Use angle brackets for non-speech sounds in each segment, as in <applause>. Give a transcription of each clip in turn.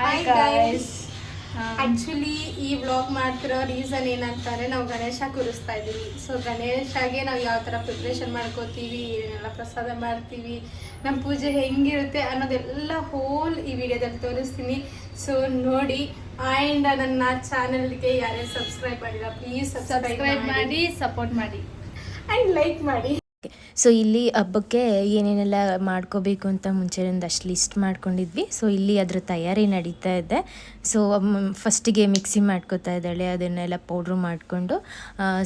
Guys Um, actually ಈ vlog ಮಾಡ್ತಿರೋ reason ಏನಂತಾರೆ ನಾವು ಗಣೇಶ ಕೂರಿಸ್ತಾ ಇದ್ದೀವಿ ಸೊ ಗಣೇಶಗೆ ನಾವು ಯಾವ ಥರ ಪ್ರಿಪ್ರೇಷನ್ ಮಾಡ್ಕೋತೀವಿ ಏನೆಲ್ಲ ಪ್ರಸಾದ ಮಾಡ್ತೀವಿ ನಮ್ಮ ಪೂಜೆ ಹೆಂಗಿರುತ್ತೆ ಅನ್ನೋದೆಲ್ಲ ಹೋಲ್ ಈ ವಿಡಿಯೋದಲ್ಲಿ ತೋರಿಸ್ತೀನಿ. ಸೊ ನೋಡಿ ಆ್ಯಂಡ್ ನನ್ನ ಚಾನಲ್ಗೆ ಯಾರ್ಯಾರು ಸಬ್ಸ್ಕ್ರೈಬ್ ಮಾಡಿಲ್ಲ ಪ್ಲೀಸ್ ಸಬ್ಸ್ಕ್ರೈಬ್ ಮಾಡಿ. ಸಪೋರ್ಟ್ ಮಾಡಿ. ಆ್ಯಂಡ್ ಲೈಕ್ ಮಾಡಿ. ಸೊ ಇಲ್ಲಿ ಹಬ್ಬಕ್ಕೆ ಏನೇನೆಲ್ಲ ಮಾಡ್ಕೋಬೇಕು ಅಂತ ಮುಂಚೆ ಒಂದಷ್ಟು ಲಿಸ್ಟ್ ಮಾಡ್ಕೊಂಡಿದ್ವಿ. ಸೊ ಇಲ್ಲಿ ಅದ್ರ ತಯಾರಿ ನಡೀತಾ ಇದೆ. ಸೊ ಫಸ್ಟಿಗೆ ಮಿಕ್ಸಿ ಮಾಡ್ಕೋತಾ ಇದ್ದಾಳೆ. ಅದನ್ನೆಲ್ಲ ಪೌಡ್ರ್ ಮಾಡಿಕೊಂಡು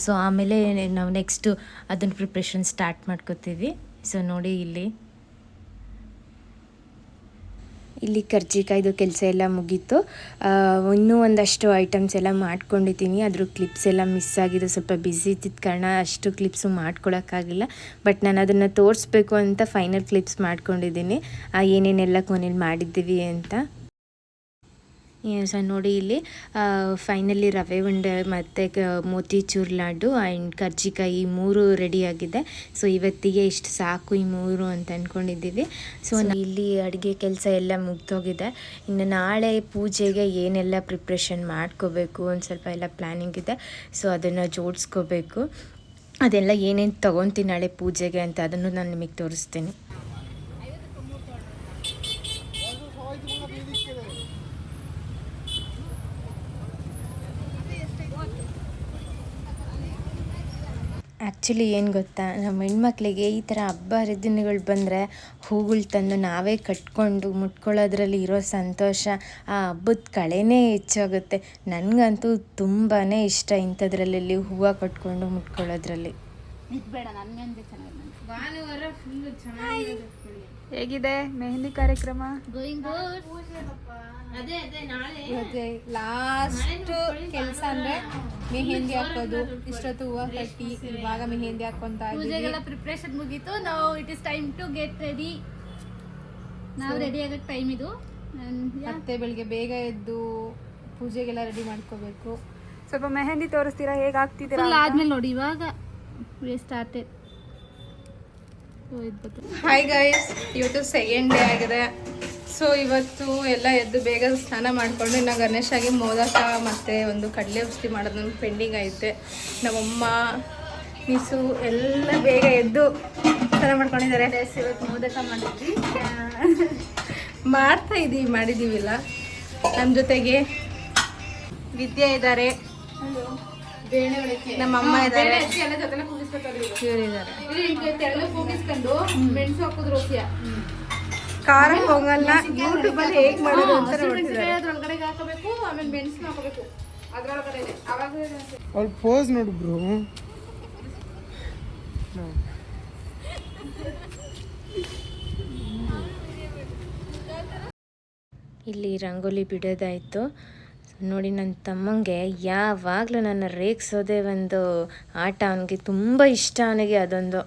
ಸೊ ಆಮೇಲೆ ನಾವು ನೆಕ್ಸ್ಟು ಅದನ್ನ ಪ್ರಿಪ್ರೇಷನ್ ಸ್ಟಾರ್ಟ್ ಮಾಡ್ಕೋತೀವಿ. ಸೊ ನೋಡಿ ಇಲ್ಲಿ. ಇಲ್ಲಿ ಕರ್ಜಿಕಾಯ್ದು ಕೆಲಸ ಎಲ್ಲ ಮುಗೀತು. ಇನ್ನೂ ಒಂದಷ್ಟು ಐಟಮ್ಸ್ ಎಲ್ಲ ಮಾಡ್ಕೊಂಡಿದ್ದೀನಿ. ಅದ್ರ ಕ್ಲಿಪ್ಸ್ ಎಲ್ಲ ಮಿಸ್ ಆಗಿದೆ ಸ್ವಲ್ಪ ಬ್ಯುಸಿ ಇದ್ದಿದ್ದ ಕಾರಣ ಅಷ್ಟು ಕ್ಲಿಪ್ಸು ಮಾಡ್ಕೊಳೋಕ್ಕಾಗಿಲ್ಲ. ಬಟ್ ನಾನು ಅದನ್ನು ತೋರಿಸ್ಬೇಕು ಅಂತ ಫೈನಲ್ ಕ್ಲಿಪ್ಸ್ ಮಾಡ್ಕೊಂಡಿದ್ದೀನಿ. ಏನೇನೆಲ್ಲ ಕೊನೆಯಲ್ಲಿ ಮಾಡಿದ್ದೀವಿ ಅಂತ. ಸೊ ನೋಡಿ ಇಲ್ಲಿ ಫೈನಲಿ ರವೆ ಉಂಡೆ ಮತ್ತು ಮೋತಿಚೂರ್ ಲಾಡು ಆ್ಯಂಡ್ ಕರ್ಜಿಕಾಯಿ ಈ ಮೂರು ರೆಡಿಯಾಗಿದೆ ಸೊ ಇವತ್ತಿಗೆ ಇಷ್ಟು ಸಾಕು ಈ ಮೂರು ಅಂತ ಅಂದ್ಕೊಂಡಿದ್ದೀವಿ ಸೊ ಇಲ್ಲಿ ಅಡುಗೆ ಕೆಲಸ ಎಲ್ಲ ಮುಗ್ದೋಗಿದೆ. ಇನ್ನು ನಾಳೆ ಪೂಜೆಗೆ ಏನೆಲ್ಲ ಪ್ರಿಪ್ರೇಷನ್ ಮಾಡ್ಕೋಬೇಕು ಒಂದು ಸ್ವಲ್ಪ ಎಲ್ಲ ಪ್ಲ್ಯಾನಿಂಗ್ ಇದೆ. ಸೊ ಅದನ್ನು ಜೋಡಿಸ್ಕೋಬೇಕು. ಅದೆಲ್ಲ ಏನೇನು ತೊಗೊತೀನಿ ನಾಳೆ ಪೂಜೆಗೆ ಅಂತ ಅದನ್ನು ನಾನು ನಿಮಗೆ ತೋರಿಸ್ತೀನಿ. ಆ್ಯಕ್ಚುಲಿ ಏನು ಗೊತ್ತಾ, ನಮ್ಮ ಹೆಣ್ಮಕ್ಳಿಗೆ ಈ ಥರ ಹಬ್ಬ ಹರಿದಿನಗಳು ಬಂದರೆ ಹೂಗಳು ತಂದು ನಾವೇ ಕಟ್ಕೊಂಡು ಮುಟ್ಕೊಳ್ಳೋದ್ರಲ್ಲಿ ಇರೋ ಸಂತೋಷ, ಆ ಹಬ್ಬದ ಕಳೆನೇ ಹೆಚ್ಚಾಗುತ್ತೆ. ನನಗಂತೂ ತುಂಬಾ ಇಷ್ಟ ಇಂಥದ್ರಲ್ಲಿ, ಹೂವು ಕಟ್ಕೊಂಡು ಮುಟ್ಕೊಳ್ಳೋದ್ರಲ್ಲಿ. ಭಾನುವಾರ ಫುಲ್ ಹೇಗಿದೆ ಮೆಹಂದಿ ಕಾರ್ಯಕ್ರಮ? ಗೋಯಿಂಗ್ ಅದೇ ಅದೇ ನಾಳೆ. ಇವತ್ತೆ ಲಾಸ್ಟ್ ಕೆಲಸ ಅಂದ್ರೆ ಮೆಹಂದಿ ಹಾಕೋದು. ಇಷ್ಟೊತ್ತು ಹೂವು ಕಟ್ಟಿ ಇವಾಗ ಮೆಹಂದಿ ಹಾಕೊಂತ ಪೂಜೆಗೆಲ್ಲ ಪ್ರಿಪ್ರೇಷನ್ ಮುಗೀತು. ನಾವು it is time to get ready ನಾವು ರೆಡಿ ಆಗಕ್ಕೆ ಟೈಮ್ ಇದು. ಮತ್ತೆ ಬೆಳಿಗ್ಗೆ ಬೇಗ ಎದ್ದು ಪೂಜೆಗೆಲ್ಲ ರೆಡಿ ಮಾಡ್ಕೋಬೇಕು. ಸ್ವಲ್ಪ ಮೆಹಂದಿ ತೋರಿಸ್ತೀರಾ? ಹೇಗೆ ಆಗ್ತಿದ್ದೀರಾ ಆದ್ಮೇಲೆ ನೋಡಿ ಇವಾಗ. ಹಾಯ್ ಗೈಸ್ ಇವತ್ತು ಸೆಕೆಂಡ್ ಡೇ ಆಗಿದೆ. ಸೊ ಇವತ್ತು ಎಲ್ಲ ಎದ್ದು ಬೇಗ ಸ್ನಾನ ಮಾಡಿಕೊಂಡು ಇನ್ನು ಗಣೇಶಾಗಿ ಮೋದಕ ಮತ್ತು ಒಂದು ಕಡಲೆ ಉಸ್ತಿ ಮಾಡೋದೊಂದು ಪೆಂಡಿಂಗ್ ಐತೆ. ನಮ್ಮಮ್ಮ ಮಿಸು ಎಲ್ಲ ಬೇಗ ಎದ್ದು ಸ್ನಾನ ಮಾಡ್ಕೊಂಡಿದ್ದಾರೆ. ಇವತ್ತು ಮೋದಕ ಮಾಡಿದ್ವಿ. <laughs> ಮಾಡ್ತಾ ಇದ್ದೀವಿ ಮಾಡಿದ್ದೀವಿಲ್ಲ ನಮ್ಮ ಜೊತೆಗೆ ವಿದ್ಯಾ ಇದ್ದಾರೆ. ನಮ್ಮ ಅಮ್ಮ ಇದ್ದಾರೆ. ಕೂಗಿಸ್ಕೊಂಡು ಮೆಣಸು ಖಾರ ಪೊಂಗಲ್ನ ಯೂಟ್ಯೂಬಲ್ಲಿ ಹೇಗೆ ಮಾಡೋದು ಅಂತ ನೋಡ್ತಿದ್ದಾರೆ. ಅದ್ರೊಳಗಡೆ ಹಾಕಬೇಕು ಆಮೇಲೆ ಮೆಣಸು ಹಾಕಬೇಕು. ಅದ್ರೊಳಗಡೆ ಅವಾಗ ಅವ್ಳ ಪೋಸ್ ನೋಡು ಬ್ರೋ. ಇಲ್ಲಿ ರಂಗೋಲಿ ಬಿಡೋದಾಯಿತು. ನೋಡಿ ನನ್ನ ತಮ್ಮಂಗೆ ಯಾವಾಗಲೂ ನನ್ನ ರೇಗಿಸೋದೇ ಒಂದು ಆಟ. ಅವನಿಗೆ ತುಂಬ ಇಷ್ಟ ಅವನಿಗೆ ಅದೊಂದು.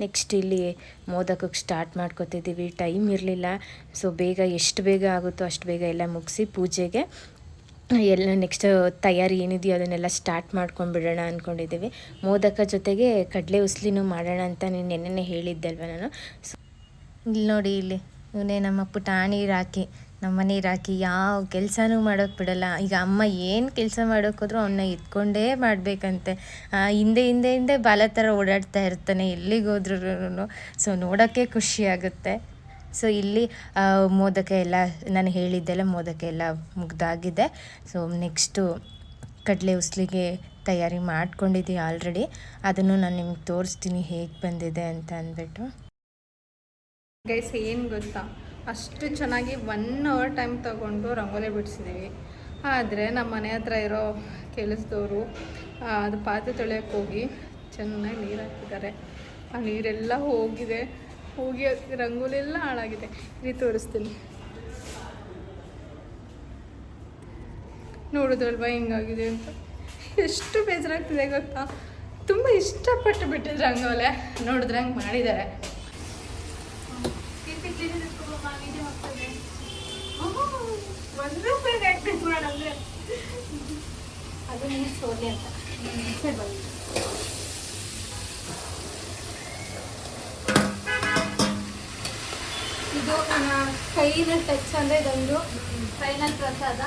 ನೆಕ್ಸ್ಟ್ ಇಲ್ಲಿ ಮೋದಕಕ್ಕೆ ಸ್ಟಾರ್ಟ್ ಮಾಡ್ಕೊತಿದ್ದೀವಿ. ಟೈಮ್ ಇರಲಿಲ್ಲ. ಸೊ ಬೇಗ ಎಷ್ಟು ಬೇಗ ಆಗುತ್ತೋ ಅಷ್ಟು ಬೇಗ ಎಲ್ಲ ಮುಗಿಸಿ ಪೂಜೆಗೆ ಎಲ್ಲ ನೆಕ್ಸ್ಟ್ ತಯಾರಿ ಏನಿದೆಯೋ ಅದನ್ನೆಲ್ಲ ಸ್ಟಾರ್ಟ್ ಮಾಡ್ಕೊಂಡ್ಬಿಡೋಣ ಅಂದ್ಕೊಂಡಿದ್ದೀವಿ ಮೋದಕ ಜೊತೆಗೆ ಕಡಲೆ ಉಸ್ಲಿನೂ ಮಾಡೋಣ ಅಂತ ನೀನು ನೆನ್ನೆನೇ ಹೇಳಿದ್ದಲ್ವ ನಾನು. ಸೊ ಇಲ್ಲಿ ನೋಡಿ ಇಲ್ಲಿ ಇವನೇ ನಮ್ಮ ಪುಟಾಣಿ ರಾಕಿ ನಮ್ಮ ರಾಕಿ ಯಾವ ಕೆಲಸನೂ ಮಾಡೋಕೆ ಬಿಡಲ್ಲ. ಈಗ ಅಮ್ಮ ಏನು ಕೆಲಸ ಮಾಡೋಕ್ಕೋದ್ರೂ ಅವನ್ನ ಎತ್ಕೊಂಡೇ ಮಾಡಬೇಕಂತೆ. ಹಿಂದೆ ಹಿಂದೆ ಹಿಂದೆ ಬಾಲ ಥರ ಓಡಾಡ್ತಾ ಇರ್ತಾನೆ ಎಲ್ಲಿಗೆ ಹೋದ್ರೂ ಸೊ ನೋಡೋಕ್ಕೆ ಖುಷಿ ಆಗುತ್ತೆ. ಸೊ ಇಲ್ಲಿ ಮೋದಕ ಎಲ್ಲ, ನಾನು ಹೇಳಿದ್ದೆಲ್ಲ ಮೋದಕ ಎಲ್ಲ ಮುಗ್ದಾಗಿದೆ. ಸೊ ನೆಕ್ಸ್ಟು ಕಡಲೆ ಉಸ್ಲಿಗೆ ತಯಾರಿ ಮಾಡ್ಕೊಂಡಿದ್ದೀವಿ ಆಲ್ರೆಡಿ ಅದನ್ನು ನಾನು ನಿಮ್ಗೆ ತೋರಿಸ್ತೀನಿ ಹೇಗೆ ಬಂದಿದೆ ಅಂತ ಅಂದ್ಬಿಟ್ಟು. ಗೈಸ್ ಏನು ಗೊತ್ತಾ? ಅಷ್ಟು ಚೆನ್ನಾಗಿ ಒನ್ ಅವರ್ ಟೈಮ್ ತಗೊಂಡು ರಂಗೋಲಿ ಬಿಡಿಸಿದ್ದೀವಿ ಆದರೆ ನಮ್ಮ ಮನೆ ಹತ್ರ ಇರೋ ಕೆಲಸದವರು ಅದು ಪಾತ್ರೆ ತೊಳೆಯೋಕ್ಕೆ ಹೋಗಿ ಚೆನ್ನಾಗಿ ನೀರು ಹಾಕಿದ್ದಾರೆ. ಆ ನೀರೆಲ್ಲ ಹೋಗಿದೆ. ಹೋಗಿ ರಂಗೋಲಿ ಎಲ್ಲ ಹಾಳಾಗಿದೆ. ಇಲ್ಲಿ ತೋರಿಸ್ತೀನಿ. ನೋಡಿದ್ರಲ್ವಾ ಹಿಂಗಾಗಿದೆ ಅಂತ. ಎಷ್ಟು ಬೇಜಾರಾಗ್ತಿದೆ ಗೊತ್ತಾ? ತುಂಬ ಇಷ್ಟಪಟ್ಟು ಬಿಟ್ಟಿದ್ರು ರಂಗೋಲೆ. ನೋಡಿದ್ರೆ ಹಂಗೆ ಮಾಡಿದ್ದಾರೆ. ಒಂದು ಹಾಕ್ಬೇಕು ಅದು ನೀರು ಸೋಲಿ ಅಂತ. ಇದು ಇದು ಫೈನಲ್ ಟಚ್ ಅಂದರೆ ಇದೊಂದು ಫೈನಲ್ ಪ್ರಸಾದ.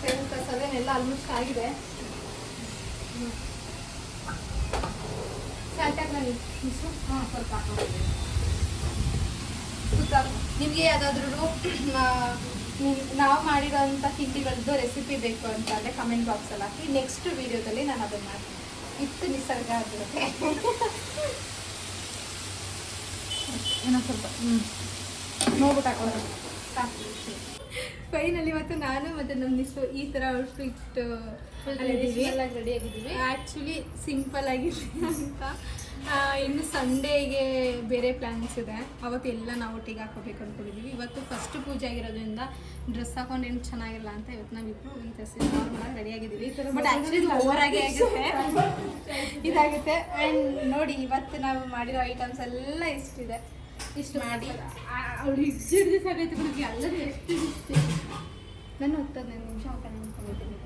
ಫೈನಲ್ ಪ್ರಸಾದ ಎಲ್ಲ ಆಲ್ಮೋಸ್ಟ್ ಆಗಿದೆ. ನಿಮಗೆ ಯಾವುದಾದ್ರೂ ನಾವು ಮಾಡಿರೋಂಥ ತಿಂಡಿಗಳದ್ದು ರೆಸಿಪಿ ಬೇಕು ಅಂತ ಅಂದರೆ ಕಮೆಂಟ್ ಬಾಕ್ಸಲ್ಲಿ ಹಾಕಿ. ನೆಕ್ಸ್ಟ್ ವೀಡಿಯೋದಲ್ಲಿ ನಾನು ಅದನ್ನು ಮಾಡ್ತೀನಿ ಇತ್ತು ನಿಸರ್ಗ ಆಗಿರುತ್ತೆ. ಏನೋ ಸ್ವಲ್ಪ ಹ್ಞೂ ನೋಡ್ಬಿಟ್ಟು ಹಾಕೊಳ್ಳೋದು ಫೈನಲ್ ಇವತ್ತು ನಾನು ಮತ್ತೆ ನಮ್ಮ ಮಿಸ್ ಈ ಥರ ಔಟ್ಫಿಟ್ ರೆಡಿ ಆಗಿದ್ದೀವಿ. ಆ್ಯಕ್ಚುಲಿ ಸಿಂಪಲ್ ಆಗಿದೆ ಅಂತ. ಇನ್ನು ಸಂಡೇಗೆ ಬೇರೆ ಪ್ಲ್ಯಾನ್ಸ್ ಇದೆ. ಅವತ್ತು ಎಲ್ಲ ನಾವು ಒಟ್ಟಿಗೆ ಹಾಕೋಬೇಕು ಅಂದ್ಕೊಂಡಿದ್ದೀವಿ ಇವತ್ತು ಫಸ್ಟ್ ಪೂಜೆ ಆಗಿರೋದ್ರಿಂದ ಡ್ರೆಸ್ ಹಾಕೊಂಡು ಏನು ಚೆನ್ನಾಗಿಲ್ಲ ಅಂತ ಇವತ್ತು ನಾವಿಬ್ರು ನಾರ್ಮಲಾಗಿ ರೆಡಿ ಆಗಿದ್ದೀವಿ. ಬಟ್ ಆ್ಯಕ್ಚುಲಿ ಓವರ್ ಆಗಿ ಆಗುತ್ತೆ. ಇದಾಗುತ್ತೆ. ಆ್ಯಂಡ್ ನೋಡಿ ಇವತ್ತು ನಾವು ಮಾಡಿರೋ ಐಟಮ್ಸ್ ಎಲ್ಲ ಇಷ್ಟಿದೆ. ಇಷ್ಟು ಮಾಡಿ. ಅವಳು ಸಾಕೈತೆ ಬಿಡಿ ಎಲ್ಲರೂ ಎಷ್ಟು ಇಷ್ಟ ನಾನು ಹತ್ತದೈದು ನಿಮಿಷ ಹಾಕೋಣ ಅಂದ್ಕೊಂಡಿದ್ದೀನಿ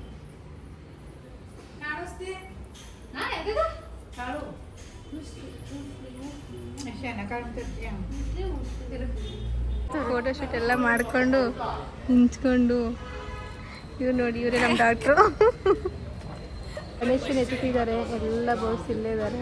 ಹಾಂ ಯಾಕದ ಫೋಟೋ ಶೂಟ್ ಎಲ್ಲ ಮಾಡ್ಕೊಂಡು ನಿಂತ್ಕೊಂಡು. ಇವ್ರು ನೋಡಿ ಇವರೇ ನಮ್ಮ ಡಾಕ್ಟ್ರು ಗಣೇಶನ ಎತ್ತಿದ್ದಾರೆ ಎಲ್ಲ ಬೋಸ್ ಇಲ್ಲೇ ಇದ್ದಾರೆ.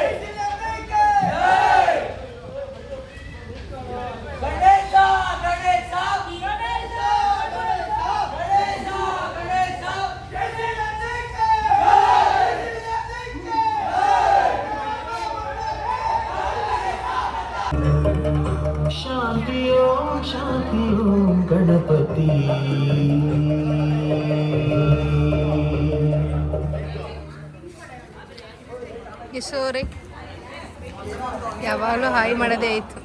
ಕಿಶೋರಿ ಯಾವಾಗಲೂ ಹಾಯ್ ಮಾಡೋದೇ ಆಯ್ತು.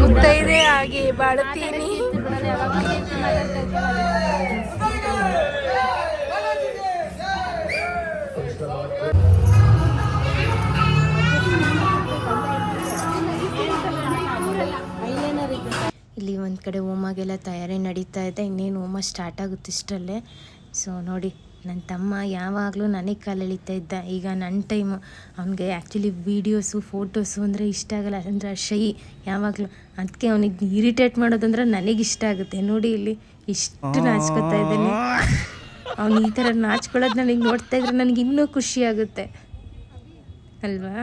ಮುತ್ತೈದೆ ಆಗಿ ಬಾಳ್ತೀನಿ ಇಲ್ಲಿ ಒಂದು ಕಡೆ ಹೋಮಾಗೆಲ್ಲ ತಯಾರಿ ನಡೀತಾ ಇದೆ. ಇನ್ನೇನು ಹೋಮ ಸ್ಟಾರ್ಟ್ ಆಗುತ್ತೆ ಇಷ್ಟರಲ್ಲೇ. ಸೊ ನೋಡಿ. ನನ್ನ ತಮ್ಮ ಯಾವಾಗಲೂ ನನಗೆ ಕಾಲೆಳಿತಾ ಇದ್ದ. ಈಗ ನನ್ನ ಟೈಮು ಅವನಿಗೆ ಆ್ಯಕ್ಚುಲಿ ವೀಡಿಯೋಸು ಫೋಟೋಸು ಅಂದರೆ ಇಷ್ಟ ಆಗಲ್ಲ. ಅಂದರೆ ಶೈ ಯಾವಾಗಲೂ ಅದಕ್ಕೆ ಅವನಿಗೆ ಇರಿಟೇಟ್ ಮಾಡೋದಂದ್ರೆ ನನಗೆ ಇಷ್ಟ ಆಗುತ್ತೆ. ನೋಡಿ ಇಲ್ಲಿ ಇಷ್ಟು ನಾಚ್ಕೊತಾ ಇದ್ದಾನೆ. ಅವ್ನು ಈ ಥರ ನಾಚ್ಕೊಳ್ಳೋದು ನನಗೆ ನೋಡ್ತಾ ಇದ್ರೆ ನನಗೆ ಇನ್ನೂ ಖುಷಿ ಆಗುತ್ತೆ. ಅಲ್ವಾ?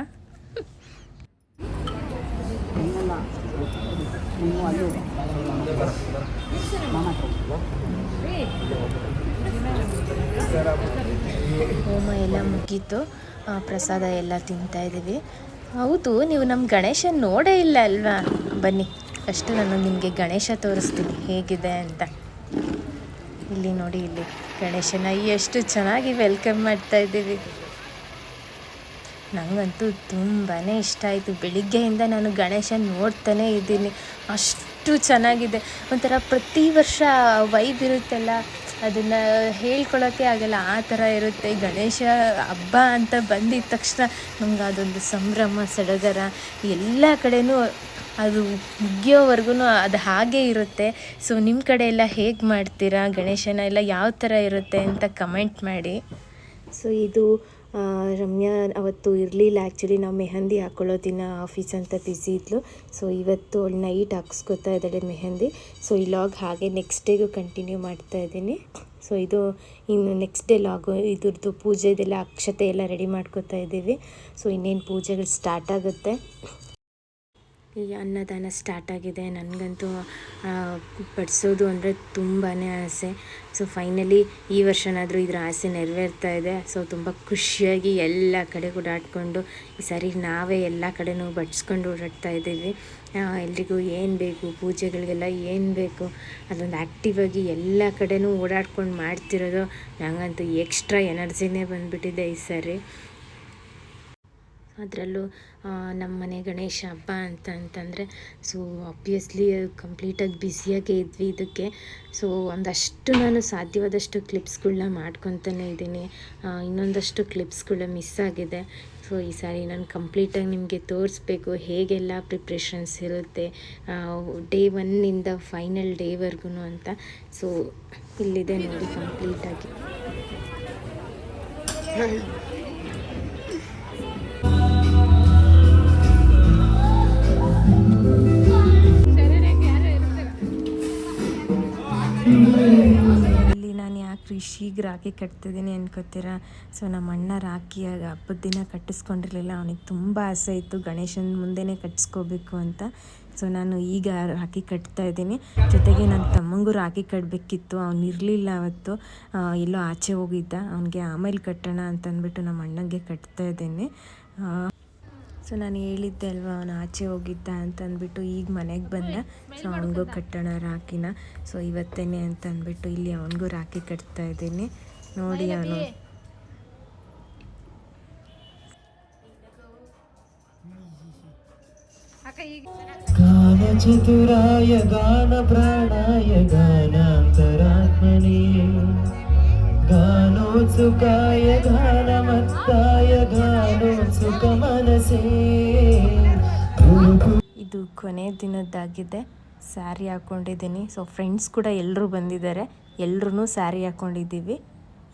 ಹೋಮ ಎಲ್ಲ ಮುಗೀತು. ಪ್ರಸಾದ ಎಲ್ಲ ತಿಂತಾ ಇದ್ದೀವಿ. ಹೌದು, ನೀವು ನಮ್ಮ ಗಣೇಶ ನೋಡೇ ಇಲ್ಲ ಅಲ್ವಾ? ಬನ್ನಿ ಫಸ್ಟ್ ನಾನು ನಿಮಗೆ ಗಣೇಶ ತೋರಿಸ್ತೀನಿ. ಹೇಗಿದೆ ಅಂತ. ಇಲ್ಲಿ ನೋಡಿ, ಇಲ್ಲಿ ಗಣೇಶನ ಎಷ್ಟು ಚೆನ್ನಾಗಿ ವೆಲ್ಕಮ್ ಮಾಡ್ತಾ ಇದ್ದೀವಿ. ನನಗಂತೂ ತುಂಬಾ ಇಷ್ಟ ಆಯಿತು. ಬೆಳಿಗ್ಗೆಯಿಂದ ನಾನು ಗಣೇಶ ನೋಡ್ತಾನೇ ಇದ್ದೀನಿ. ಅಷ್ಟು ಚೆನ್ನಾಗಿದೆ. ಒಂಥರ ಪ್ರತಿ ವರ್ಷ ವೈಬ್ ಇರುತ್ತಲ್ಲ, ಅದನ್ನು ಹೇಳ್ಕೊಳ್ಳೋಕ್ಕೆ ಆಗಲ್ಲ. ಆ ಥರ ಇರುತ್ತೆ. ಗಣೇಶ ಹಬ್ಬ ಅಂತ ಬಂದಿದ್ದ ತಕ್ಷಣ ನಮ್ಗೆ ಅದೊಂದು ಸಂಭ್ರಮ, ಸಡಗರ, ಎಲ್ಲ ಕಡೆಯೂ ಅದು ಮುಗಿಯೋವರೆಗೂ ಅದು ಹಾಗೆ ಇರುತ್ತೆ. ಸೊ ನಿಮ್ಮ ಕಡೆ ಎಲ್ಲ ಹೇಗೆ ಮಾಡ್ತೀರಾ? ಗಣೇಶನ ಎಲ್ಲ ಯಾವ ಥರ ಇರುತ್ತೆ ಅಂತ ಕಮೆಂಟ್ ಮಾಡಿ. ಸೊ ಇದು ರಮ್ಯಾ ಅವತ್ತು ಇರಲಿಲ್ಲ ಆ್ಯಕ್ಚುಲಿ ನಾವು ಮೆಹಂದಿ ಹಾಕ್ಕೊಳ್ಳೋ ದಿನ ಆಫೀಸ್ ಅಂತ ಬ್ಯುಸಿ ಇದ್ಲು. ಸೊ ಇವತ್ತು ಅವಳು ನೈಟ್ ಹಾಕ್ಸ್ಕೊತಾ ಇದ್ದಾಳೆ ಮೆಹಂದಿ. ಸೊ ಈ ಲಾಗ್ ಹಾಗೆ ನೆಕ್ಸ್ಟ್ ಡೇಗೂ ಕಂಟಿನ್ಯೂ ಮಾಡ್ತಾ ಇದ್ದೀನಿ. ಸೊ ಇದು ಇನ್ನು ನೆಕ್ಸ್ಟ್ ಡೇ ಲಾಗು ಇದ್ರದ್ದು ಪೂಜೆದೆಲ್ಲ ಅಕ್ಷತೆ ಎಲ್ಲ ರೆಡಿ ಮಾಡ್ಕೊತಾ ಇದ್ದೀವಿ. ಸೊ ಇನ್ನೇನು ಪೂಜೆಗಳು ಸ್ಟಾರ್ಟ್ ಆಗುತ್ತೆ. ಈ ಅನ್ನದಾನ ಸ್ಟಾರ್ಟ್ ಆಗಿದೆ. ನನಗಂತೂ ಬಡಿಸೋದು ಅಂದರೆ ತುಂಬಾ ಆಸೆ. ಸೊ ಫೈನಲಿ ಈ ವರ್ಷನಾದರೂ ಇದರ ಆಸೆ ನೆರವೇರ್ತಾ ಇದೆ. ಸೊ ತುಂಬ ಖುಷಿಯಾಗಿ ಎಲ್ಲ ಕಡೆ ಓಡಾಡಿಕೊಂಡು ಈ ಸಾರಿ ನಾವೇ ಎಲ್ಲ ಕಡೆನೂ ಬಡಿಸ್ಕೊಂಡು ಓಡಾಡ್ತಾ ಇದ್ದೀವಿ. ಎಲ್ರಿಗೂ ಏನು ಬೇಕು, ಪೂಜೆಗಳಿಗೆಲ್ಲ ಏನು ಬೇಕು, ಅದೊಂದು ಆ್ಯಕ್ಟಿವ್ ಆಗಿ ಎಲ್ಲ ಕಡೆನೂ ಓಡಾಡ್ಕೊಂಡು ಮಾಡ್ತಿರೋದು ನನಗಂತೂ ಎಕ್ಸ್ಟ್ರಾ ಎನರ್ಜಿನೇ ಬಂದುಬಿಟ್ಟಿದೆ ಈ ಸಾರಿ. ಅದರಲ್ಲೂ ನಮ್ಮ ಮನೆ ಗಣೇಶ ಹಬ್ಬ ಅಂತ ಅಂತಂದರೆ ಸೊ ಆಬ್ವಿಯಸ್ಲಿ ಕಂಪ್ಲೀಟಾಗಿ ಬ್ಯುಸಿಯಾಗೇ ಇದ್ವಿ ಇದಕ್ಕೆ. ಸೊ ಒಂದಷ್ಟು ನಾನು ಸಾಧ್ಯವಾದಷ್ಟು ಕ್ಲಿಪ್ಸ್ಗಳನ್ನ ಮಾಡ್ಕೊತಾನೆ ಇದ್ದೀನಿ. ಇನ್ನೊಂದಷ್ಟು ಕ್ಲಿಪ್ಸ್ಗಳು ಮಿಸ್ ಆಗಿದೆ. ಸೊ ಈ ಸಾರಿ ನಾನು ಕಂಪ್ಲೀಟಾಗಿ ನಿಮಗೆ ತೋರಿಸ್ಬೇಕು, ಹೇಗೆಲ್ಲ ಪ್ರಿಪ್ರೇಷನ್ಸ್ ಇರುತ್ತೆ ಡೇ ಒನ್ನಿಂದ ಫೈನಲ್ ಡೇವರೆಗೂ ಅಂತ. ಸೊ ಇಲ್ಲಿದೆ ನೋಡಿ ಕಂಪ್ಲೀಟಾಗಿ ರಿಷಿಗೆ ರಾಖಿ ಕಟ್ತಿದ್ದೀನಿ ಅನ್ಕೋತೀರಾ? ಸೊ, ನಮ್ಮ ಅಣ್ಣ ರಾಖಿ ಹಬ್ಬದ ದಿನ ಕಟ್ಟಿಸ್ಕೊಂಡಿರಲಿಲ್ಲ. ಅವನಿಗೆ ತುಂಬ ಆಸೆ ಇತ್ತು. ಗಣೇಶನ ಮುಂದೆನೇ ಕಟ್ಟಿಸ್ಕೋಬೇಕು ಅಂತ. ಸೊ, ನಾನು ಈಗ ರಾಖಿ ಕಟ್ತಾ ಇದ್ದೀನಿ. ಜೊತೆಗೆ ನನ್ನ ತಮ್ಮಂಗೂ ರಾಖಿ ಕಟ್ಟಬೇಕಿತ್ತು ಅವ್ನು ಇರಲಿಲ್ಲ ಅವತ್ತು. ಎಲ್ಲೋ ಆಚೆ ಹೋಗಿದ್ದ. ಅವನಿಗೆ ಆಮೇಲೆ ಕಟ್ಟೋಣ ಅಂತಂದ್ಬಿಟ್ಟು ನಮ್ಮ ಅಣ್ಣಂಗೆ ಕಟ್ತಾ ಇದ್ದೀನಿ. ಸೊ ನಾನು ಹೇಳಿದ್ದೆ ಅಲ್ವಾ ಅವನು ಆಚೆ ಹೋಗಿದ್ದ ಅಂತ ಅಂದ್ಬಿಟ್ಟು ಈಗ ಮನೆಗೆ ಬಂದ. ಸೊ ಅವನಿಗೂ ಕಟ್ಟೋಣ ರಾಖಿನ. ಸೊ ಇವತ್ತೇನೆ ಅಂತ ಅಂದ್ಬಿಟ್ಟು ಇಲ್ಲಿ ಅವನಿಗೂ ರಾಖಿ ಕಟ್ತಾ ಇದ್ದೀನಿ. ನೋಡಿ ಅವನು. ಗಾನ ಚತುರಾಯ ಗಾನ ಪ್ರಾಣಾಯ ಗಾನಾಂತರಾತ್ಮನೇ. ಗಾನೋತ್ಸುಕಾಯ ಗಾನಮತ್ತಾಯ ಗುರು ಇದು ಕೊನೆ ದಿನದ್ದಾಗಿದೆ. ಸ್ಯಾರಿ ಹಾಕ್ಕೊಂಡಿದ್ದೀನಿ ಸೊ ಫ್ರೆಂಡ್ಸ್ ಕೂಡ ಎಲ್ಲರೂ ಬಂದಿದ್ದಾರೆ. ಎಲ್ಲರೂ ಸ್ಯಾರಿ ಹಾಕ್ಕೊಂಡಿದ್ದೀವಿ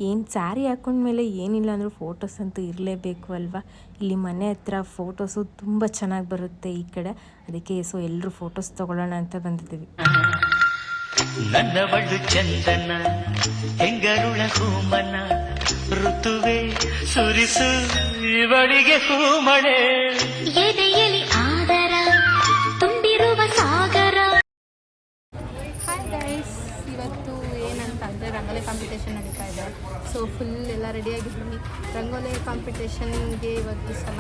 ಏನು ಸ್ಯಾರಿ ಹಾಕ್ಕೊಂಡ್ಮೇಲೆ ಏನಿಲ್ಲ ಅಂದರೂ ಫೋಟೋಸ್ ಅಂತೂ ಇರಲೇಬೇಕು ಅಲ್ವಾ? ಇಲ್ಲಿ ಮನೆ ಹತ್ರ ಫೋಟೋಸು ತುಂಬ ಚೆನ್ನಾಗಿ ಬರುತ್ತೆ ಈ ಕಡೆ. ಅದಕ್ಕೆ ಸೊ ಎಲ್ಲರೂ ಫೋಟೋಸ್ ತೊಗೊಳ್ಳೋಣ ಅಂತ ಬಂದಿದ್ದೀವಿ. ನನ್ನವಳು ಚಂದನ ಹೆಂಗರುಳ ಋತುವೆ ಸುರಿಸು ಇವಳಿಗೆ ಹೂಮಳೆ ಎದೆಯಲ್ಲಿ ಆದರ ತುಂಬಿರುವ ಸಾಗರ. ಹಾಯ್ ಗೈಸ್ ಇವತ್ತು ಏನಂತ ಅಂದ್ರೆ ರಂಗೋಲಿ ಕಾಂಪಿಟೇಷನ್ ನಡೀತಾ ಇದೆ. ಸೊ ಫುಲ್ ಎಲ್ಲ ರೆಡಿಯಾಗಿದ್ದೀನಿ ರಂಗೋಲಿ ಕಾಂಪಿಟೇಷನ್ಗೆ ಇವತ್ತು ಸಲ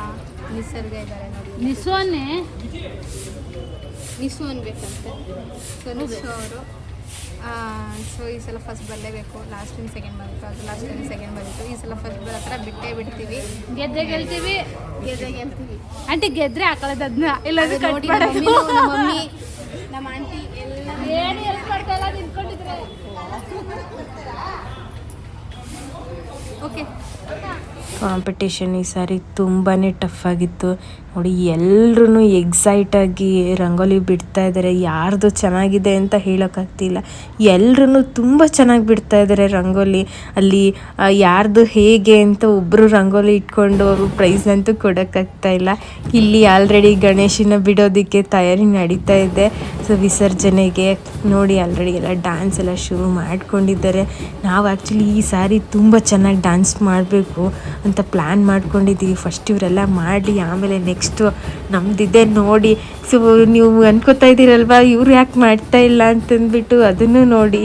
ನಿಸರ್ಗ ಇದ್ದಾರೆ ನೋಡಿ. ನಿಸ್ವನ್ನೇ ನಿಸ್ವನ್ ಬೇಕಂತೆ. ಸೊ ನಿಸು ಅವರು. ಸೊ ಈ ಸಲ ಫಸ್ಟ್ ಬರಲೇಬೇಕು. ಲಾಸ್ಟ್ ಟೈಮ್ ಸೆಕೆಂಡ್ ಬಂತು. ಅದು ಲಾಸ್ಟ್ ಟೈಮ್ ಸೆಕೆಂಡ್ ಬಂತು. ಈ ಸಲ ಫಸ್ಟ್ ಬರೋ ಥರ ಬಿಟ್ಟೇ ಬಿಡ್ತೀವಿ. ಗೆದ್ದೆ ಗೆಲ್ತೀವಿ. ಗೆದ್ದೆ ಗೆಲ್ತೀವಿ. ಆಂಟಿ ಗೆದ್ರೆ ಹಾಕೊಳ್ಳೋದು ಅದನ್ನ ಇಲ್ಲ ಅದು ಕಟ್ ಮಾಡಿ ನಮ್ಮ ನಮ್ಮ ಮಮ್ಮಿ ನಮ್ಮ ಆಂಟಿ ಎಲ್ಲ ಏನು ಹೆಲ್ಪ್ ಮಾಡ್ತಾ ಇಲ್ಲ ನಿಂತ್ಕೊಂಡಿದ್ರೆ. ಓಕೆ ಕಾಂಪಿಟೇಷನ್ ಈ ಸಾರಿ ತುಂಬಾ ಟಫ್ ಆಗಿತ್ತು. ನೋಡಿ ಎಲ್ಲರೂ ಎಕ್ಸೈಟಾಗಿ ರಂಗೋಲಿ ಬಿಡ್ತಾ ಇದ್ದಾರೆ ಯಾರ್ದು ಚೆನ್ನಾಗಿದೆ ಅಂತ ಹೇಳೋಕ್ಕಾಗ್ತಿಲ್ಲ ಎಲ್ಲರೂ ತುಂಬ ಚೆನ್ನಾಗಿ ಬಿಡ್ತಾ ಇದ್ದಾರೆ ರಂಗೋಲಿ. ಅಲ್ಲಿ ಯಾರ್ದು ಹೇಗೆ ಅಂತ ಒಬ್ಬರು ರಂಗೋಲಿ ಇಟ್ಕೊಂಡು ಅವರು ಪ್ರೈಸ್ ಅಂತೂ ಕೊಡೋಕ್ಕಾಗ್ತಾ ಇಲ್ಲ. ಇಲ್ಲಿ ಆಲ್ರೆಡಿ ಗಣೇಶನ ಬಿಡೋದಕ್ಕೆ ತಯಾರಿ ನಡೀತಾ ಇದೆ. ಸೊ ವಿಸರ್ಜನೆಗೆ ನೋಡಿ ಆಲ್ರೆಡಿ ಎಲ್ಲ ಡ್ಯಾನ್ಸ್ ಎಲ್ಲ ಶುರು ಮಾಡ್ಕೊಂಡಿದ್ದಾರೆ. ನಾವು ಆ್ಯಕ್ಚುಲಿ ಈ ಸಾರಿ ತುಂಬ ಚೆನ್ನಾಗಿ ಡ್ಯಾನ್ಸ್ ಮಾಡಬೇಕು. ಅಂತ ಪ್ಲ್ಯಾನ್ ಮಾಡ್ಕೊಂಡಿದ್ದೀವಿ. ಫಸ್ಟ್ ಇವರೆಲ್ಲ ಮಾಡಲಿ, ಆಮೇಲೆ ನೆಕ್ಸ್ಟು ನಮ್ಮದಿದೆ ನೋಡಿ. ಸೊ ನೀವು ಅನ್ಕೋತಾ ಇದ್ದೀರಲ್ವಾ, ಇವ್ರು ಯಾಕೆ ಮಾಡ್ತಾ ಇಲ್ಲ ಅಂತಂದ್ಬಿಟ್ಟು ಅದನ್ನು ನೋಡಿ.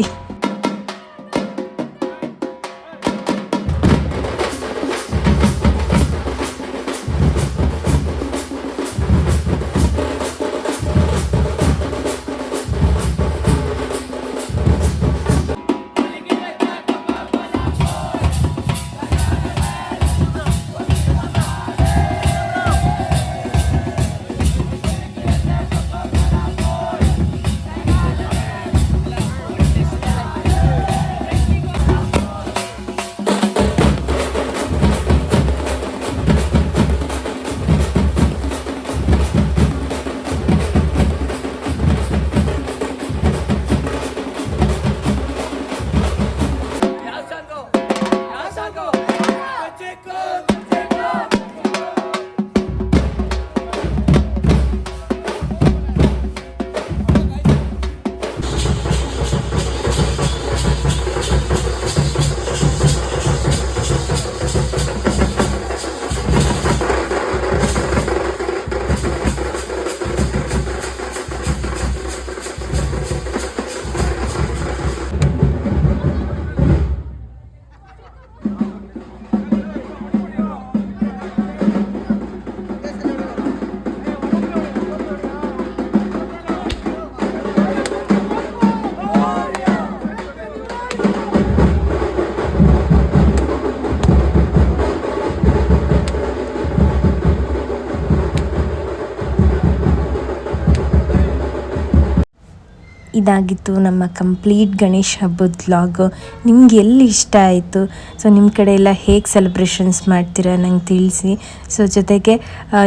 ಇದಾಗಿತ್ತು ನಮ್ಮ ಕಂಪ್ಲೀಟ್ ಗಣೇಶ ಹಬ್ಬದ ವ್ಲಾಗ್ ನಿಮ್ಗೆ ಎಲ್ಲಿ ಇಷ್ಟ ಆಯಿತು? ಸೊ ನಿಮ್ಮ ಕಡೆ ಎಲ್ಲ ಹೇಗೆ ಸೆಲೆಬ್ರೇಷನ್ಸ್ ಮಾಡ್ತೀರಾ ನಂಗೆ ತಿಳಿಸಿ. ಸೊ ಜೊತೆಗೆ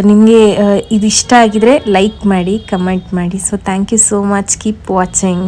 ನಿಮಗೆ ಇದು ಇಷ್ಟ ಆಗಿದರೆ ಲೈಕ್ ಮಾಡಿ ಕಮೆಂಟ್ ಮಾಡಿ. So thank you so much keep watching